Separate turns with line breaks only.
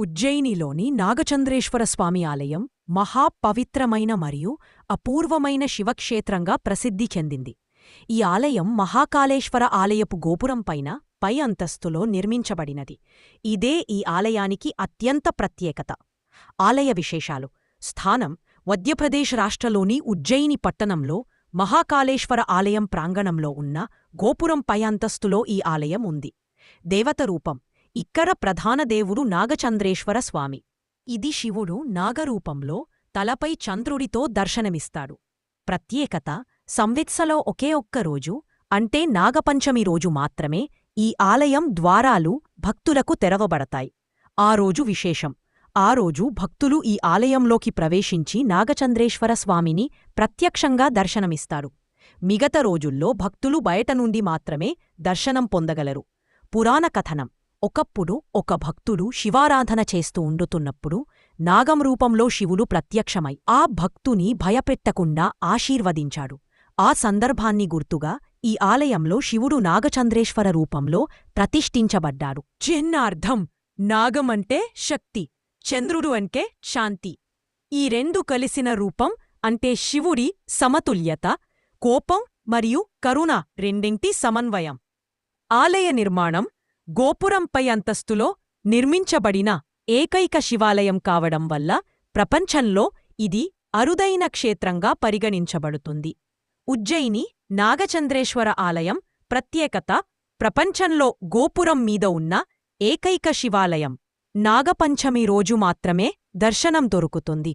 ఉజ్జయినిలోని నాగచంద్రేశ్వర స్వామి ఆలయం మహాపవిత్రమైన మరియు అపూర్వమైన శివక్షేత్రంగా ప్రసిద్ధి చెందింది. ఈ ఆలయం మహాకాళేశ్వర ఆలయపు గోపురంపైన పై అంతస్తులో నిర్మించబడినది. ఇదే ఈ ఆలయానికి అత్యంత ప్రత్యేకత. ఆలయ విశేషాలు. స్థానం. మధ్యప్రదేశ్ రాష్ట్రలోని ఉజ్జయిని పట్టణంలో మహాకాళేశ్వర ఆలయం ప్రాంగణంలో ఉన్న గోపురం పై అంతస్తులో ఈ ఆలయం ఉంది. దేవత రూపం. ఇక్కడ ప్రధాన దేవుడు నాగచంద్రేశ్వర స్వామి. ఇది శివుడు నాగరూపంలో తలపై చంద్రుడితో దర్శనమిస్తాడు. ప్రత్యేకత సంవిత్సలో ఒకే ఒక్క రోజు అంటే నాగపంచమి రోజు మాత్రమే ఈ ఆలయం ద్వారాలు భక్తులకు తెరవబడతాయి. ఆ రోజు విశేషం ఆ రోజు భక్తులు ఈ ఆలయంలోకి ప్రవేశించి నాగచంద్రేశ్వర స్వామిని ప్రత్యక్షంగా దర్శనమిస్తారు. మిగత రోజుల్లో భక్తులు బయట నుండి మాత్రమే దర్శనం పొందగలరు. పురాణ కథనం ఒకప్పుడు ఒక భక్తుడు శివారాధన చేస్తూ ఉండుతున్నప్పుడు నాగం రూపంలో శివుడు ప్రత్యక్షమై ఆ భక్తుని భయపెట్టకుండా ఆశీర్వదించాడు. ఆ సందర్భాన్ని గుర్తుగా ఈ ఆలయంలో శివుడు నాగచంద్రేశ్వర రూపంలో ప్రతిష్ఠించబడ్డాడు. చిన్నార్థం! నాగమంటే శక్తి చంద్రుడు అంటే శాంతి. ఈ రెండు కలిసిన రూపం అంటే శివుడి సమతుల్యత కోపం మరియు కరుణ రెండింటి సమన్వయం. ఆలయ నిర్మాణం గోపురంపై అంతస్తులో నిర్మించబడిన ఏకైక శివాలయం కావడం వల్ల ప్రపంచంలో ఇది అరుదైన క్షేత్రంగా పరిగణించబడుతుంది. ఉజ్జయిని నాగచంద్రేశ్వర ఆలయం ప్రత్యేకత ప్రపంచంలో గోపురం మీద ఉన్న ఏకైక శివాలయం. నాగపంచమి రోజు మాత్రమే దర్శనం దొరుకుతుంది.